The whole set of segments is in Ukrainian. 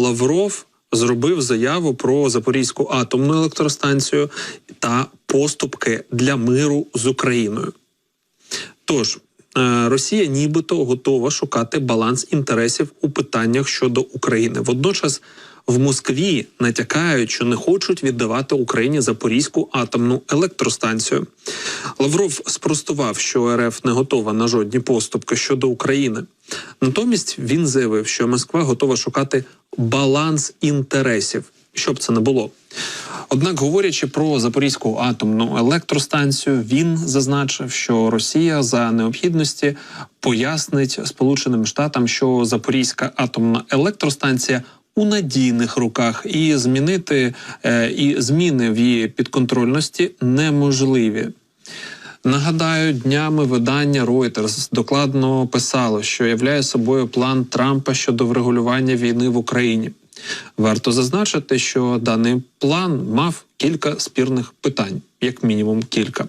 Лавров зробив заяву про Запорізьку атомну електростанцію та поступки для миру з Україною. Тож е, Росія нібито готова шукати баланс інтересів у питаннях щодо України. Водночас в Москві натякають, що не хочуть віддавати Україні Запорізьку атомну електростанцію. Лавров спростував, що РФ не готова на жодні поступки щодо України. Натомість він заявив, що Москва готова шукати баланс інтересів, щоб це не було. Однак, говорячи про Запорізьку атомну електростанцію, він зазначив, що Росія за необхідності пояснить Сполученим Штатам, що Запорізька атомна електростанція у надійних руках, і змінити е, і зміни в її підконтрольності неможливі. Нагадаю, днями видання Reuters докладно писало, що являє собою план Трампа щодо врегулювання війни в Україні. Варто зазначити, що даний план мав кілька спірних питань, як мінімум кілька.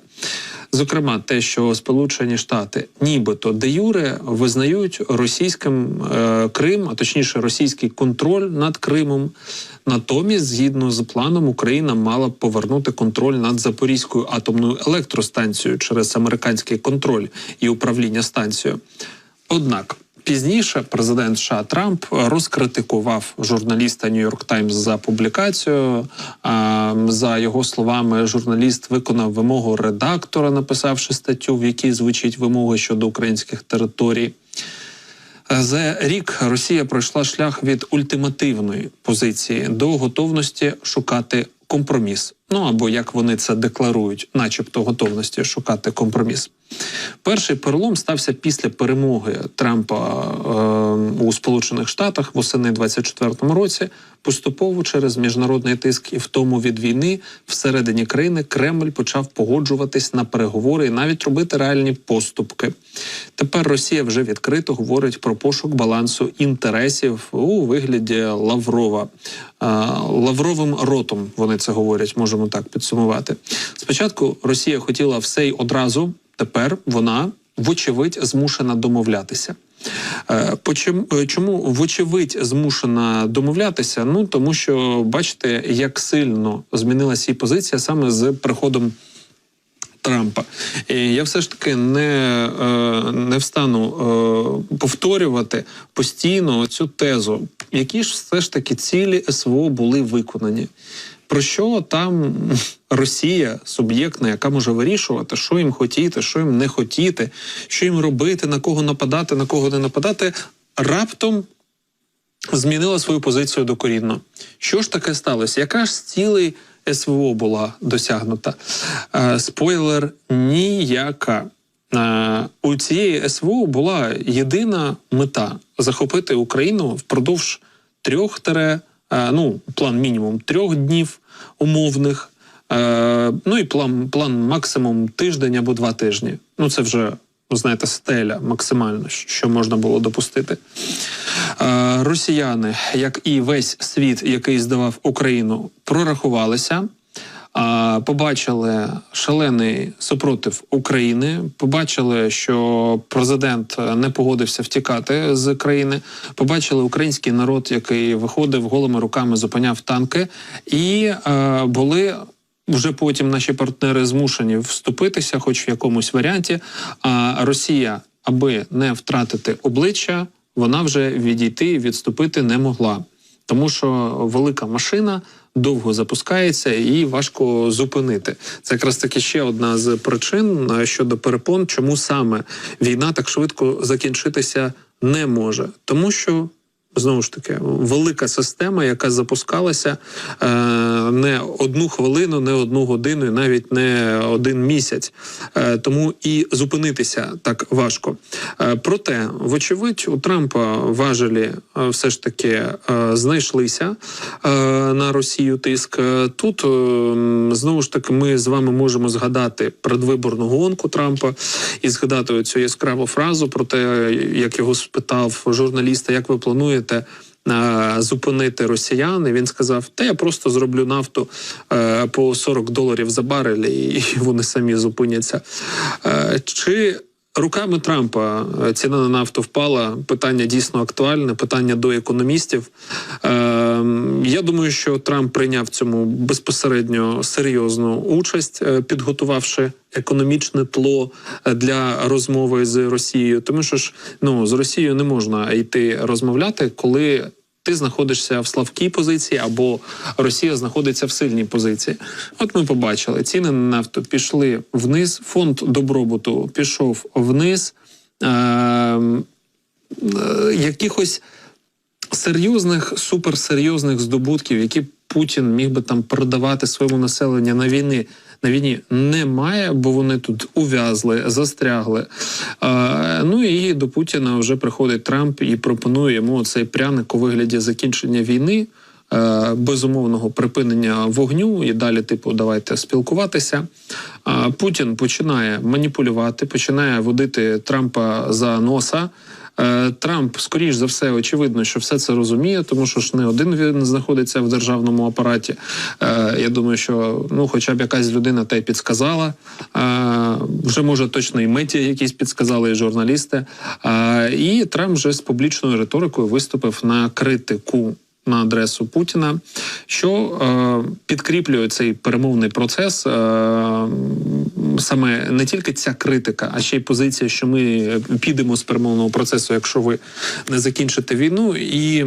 Зокрема, те, що Сполучені Штати, нібито де юре визнають російським е, Крим, а точніше російський контроль над Кримом. Натомість, згідно з планом, Україна мала б повернути контроль над Запорізькою атомною електростанцією через американський контроль і управління станцією. Однак Пізніше президент США Трамп розкритикував журналіста Нью-Йорк Таймс за публікацію. За його словами, журналіст виконав вимогу редактора, написавши статтю, в якій звучить вимоги щодо українських територій. За рік Росія пройшла шлях від ультимативної позиції до готовності шукати компроміс. Ну або як вони це декларують, начебто готовності шукати компроміс. Перший перелом стався після перемоги Трампа е, у Сполучених Штатах восени 24-му році. Поступово через міжнародний тиск і втому від війни всередині країни Кремль почав погоджуватись на переговори і навіть робити реальні поступки. Тепер Росія вже відкрито говорить про пошук балансу інтересів у вигляді Лаврова. Е, Лавровим ротом вони це говорять. Можемо так підсумувати. Спочатку Росія хотіла все й одразу. Тепер вона вочевидь змушена домовлятися. Е, е, чому вочевидь змушена домовлятися? Ну тому що бачите, як сильно змінилася її позиція саме з приходом. Трампа І я все ж таки не е, не встану повторювати постійно цю тезу, які ж все ж таки цілі СВО були виконані про що там Росія суб'єктна, яка може вирішувати, що їм хотіти, що їм не хотіти, що їм робити, на кого нападати, на кого не нападати, раптом змінила свою позицію докорінно. Що ж таке сталося? Яка ж цілий СВО була досягнута? Е, спойлер ніяка. Е, у цієї СВО була єдина мета захопити Україну впродовж трьох тере. Е, ну, план мінімум трьох днів умовних. Е, ну і план план максимум тиждень або два тижні. Ну це вже знаєте, стеля максимально, що можна було допустити. Е, росіяни, як і весь світ, який здавав Україну, прорахувалися побачили шалений супротив України. Побачили, що президент не погодився втікати з країни. Побачили український народ, який виходив голими руками, зупиняв танки, і були. Вже потім наші партнери змушені вступитися, хоч в якомусь варіанті. А Росія, аби не втратити обличчя, вона вже відійти відступити не могла, тому що велика машина довго запускається і важко зупинити. Це якраз таки ще одна з причин е, щодо перепон, чому саме війна так швидко закінчитися не може, тому що Знову ж таки, велика система, яка запускалася е, не одну хвилину, не одну годину, і навіть не один місяць. Е, тому і зупинитися так важко. Е, проте, вочевидь, у Трампа важелі все ж таки знайшлися на Росію. Тиск тут знову ж таки ми з вами можемо згадати предвиборну гонку Трампа і згадати цю яскраву фразу про те, як його спитав журналіста, як ви плануєте плануєте зупинити росіян, і Він сказав: Та я просто зроблю нафту е, по 40 доларів за барель, і вони самі зупиняться. Е, чи Руками Трампа е, ціна на нафту впала. Питання дійсно актуальне. Питання до економістів. Я думаю, що Трамп прийняв цьому безпосередньо серйозну участь, е, підготувавши економічне тло е, для розмови з Росією. Тому що ж ну з Росією не можна йти розмовляти, коли ти знаходишся в слабкій позиції або Росія знаходиться в сильній позиції. От ми побачили, ціни на нафту пішли вниз. Фонд добробуту пішов вниз. Е, е, якихось серйозних, суперсерйозних здобутків, які Путін міг би там продавати своєму населенню на війни. На війні немає, бо вони тут ув'язли, застрягли. А, ну і до Путіна вже приходить Трамп і пропонує йому цей пряник у вигляді закінчення війни, е, безумовного припинення вогню і далі, типу, давайте спілкуватися. А Путін починає маніпулювати, починає водити Трампа за носа. Е, Трамп, скоріш за все, очевидно, що все це розуміє, тому що ж не один він знаходиться в державному апараті. Е, Я думаю, що ну, хоча б якась людина та й підсказала. Е, Вже може точно і медіа якісь підсказали, і журналісти. І Трамп вже з публічною риторикою виступив на критику. На адресу Путіна, що е, підкріплює цей перемовний процес, е, саме не тільки ця критика, а ще й позиція, що ми підемо з перемовного процесу, якщо ви не закінчите війну, і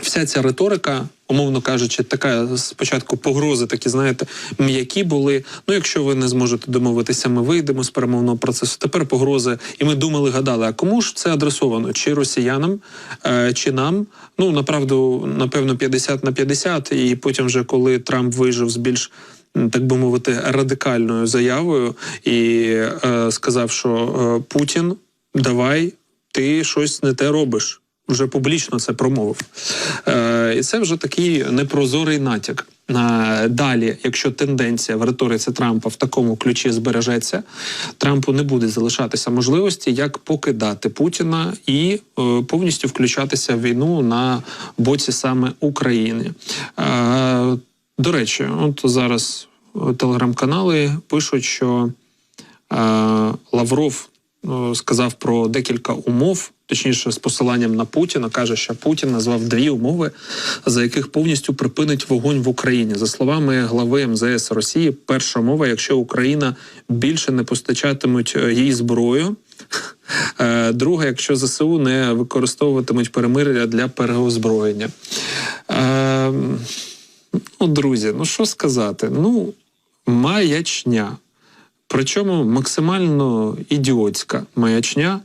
вся ця риторика, умовно кажучи, така спочатку погрози, такі знаєте, м'які були. Ну, якщо ви не зможете домовитися, ми вийдемо з перемовного процесу. Тепер погрози, і ми думали, гадали, а кому ж це адресовано? Чи росіянам, е, чи нам? Ну направду, напевно, 50 на 50, І потім, вже коли Трамп вижив з більш так би мовити, радикальною заявою і е, сказав, що е, Путін, давай, ти щось не те робиш. Вже публічно це промовив. Е, і це вже такий непрозорий натяк. Е, далі, якщо тенденція в риториці Трампа в такому ключі збережеться, Трампу не буде залишатися можливості, як покидати Путіна і е, повністю включатися в війну на боці саме України. Е, до речі, от зараз е, телеграм-канали пишуть, що е, Лавров е, сказав про декілька умов, точніше, з посиланням на Путіна, каже, що Путін назвав дві умови, за яких повністю припинить вогонь в Україні. За словами глави МЗС Росії, перша умова, якщо Україна більше не постачатимуть е, їй зброю. Друге, якщо ЗСУ не використовуватимуть перемир'я для переозброєння. Е, Ну, друзі, ну що сказати? Ну, маячня. Причому максимально ідіотська маячня.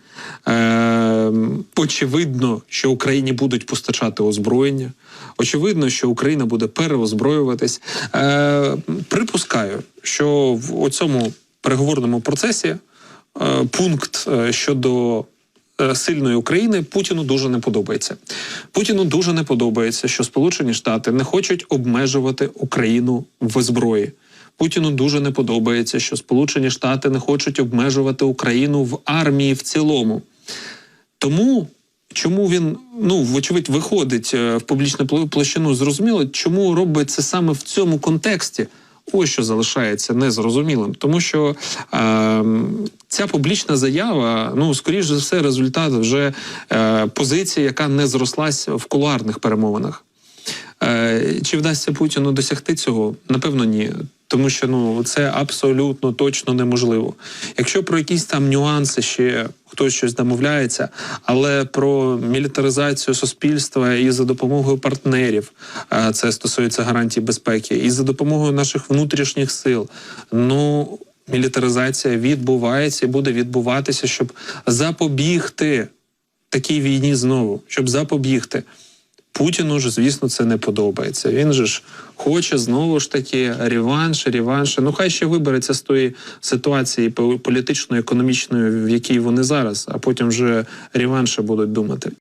Е, очевидно, що Україні будуть постачати озброєння. Очевидно, що Україна буде переозброюватись. Е, припускаю, що в цьому переговорному процесі е, пункт е, щодо сильної України Путіну дуже не подобається. Путіну дуже не подобається, що Сполучені Штати не хочуть обмежувати Україну в зброї. Путіну дуже не подобається, що Сполучені Штати не хочуть обмежувати Україну в армії в цілому. Тому чому він ну вочевидь виходить е, в публічну пл- площину, зрозуміло, чому робить це саме в цьому контексті. Ось що залишається незрозумілим, тому що е, ця публічна заява, ну скоріш за все, результат вже е, позиції, яка не зрослась в кулуарних перемовинах. Е, чи вдасться Путіну досягти цього? Напевно, ні. Тому що ну це абсолютно точно неможливо. Якщо про якісь там нюанси ще хтось щось домовляється, але про мілітаризацію суспільства і за допомогою партнерів, це стосується гарантій безпеки, і за допомогою наших внутрішніх сил, ну мілітаризація відбувається і буде відбуватися, щоб запобігти такій війні знову, щоб запобігти. Путіну ж, звісно, це не подобається. Він же ж хоче знову ж таки реванш, реванш. Ну хай ще вибереться з тої ситуації політично-економічної, в якій вони зараз, а потім вже реванші будуть думати.